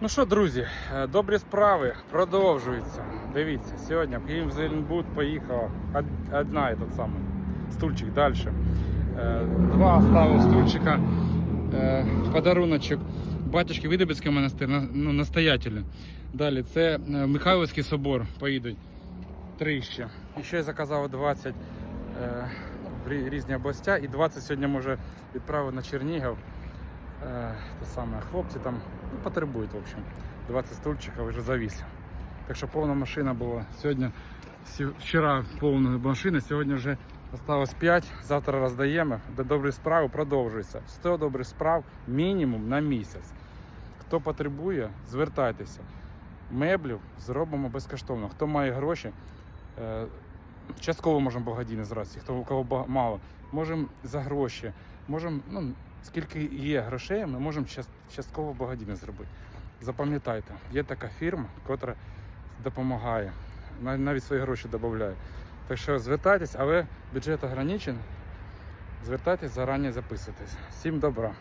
Ну що, друзі, е, добрі справи продовжуються. Дивіться, сьогодні в Зеленбуд поїхала одна і тот самий стульчик далі. Два ставив стульчика. е, Подаруночок батюшки Видобицький монастир, на- ну, настоятелю. Далі це е, Михайловський собор поїдуть. Три ще. І ще я заказав 20 е, в різні областя і 20 сьогодні може відправив на Чернігів. Е, те саме, хлопці там ну, потребують, в общем. 20 стульчиків вже завіз. Так що повна машина була. Сьогодні, вчора повна машина, сьогодні вже осталось 5, завтра роздаємо. Де добрі справи продовжуються. 100 добрих справ мінімум на місяць. Хто потребує, звертайтеся. Меблів зробимо безкоштовно. Хто має гроші, е, частково можемо благодійно зразу, хто у кого мало, можемо за гроші, можемо, ну, скільки є грошей, ми можемо част- частково благодійно зробити. Запам'ятайте, є така фірма, яка допомагає, навіть свої гроші додає. Так що звертайтесь, але бюджет ограничений. Звертайтесь, зарані записуйтесь. Всім добра.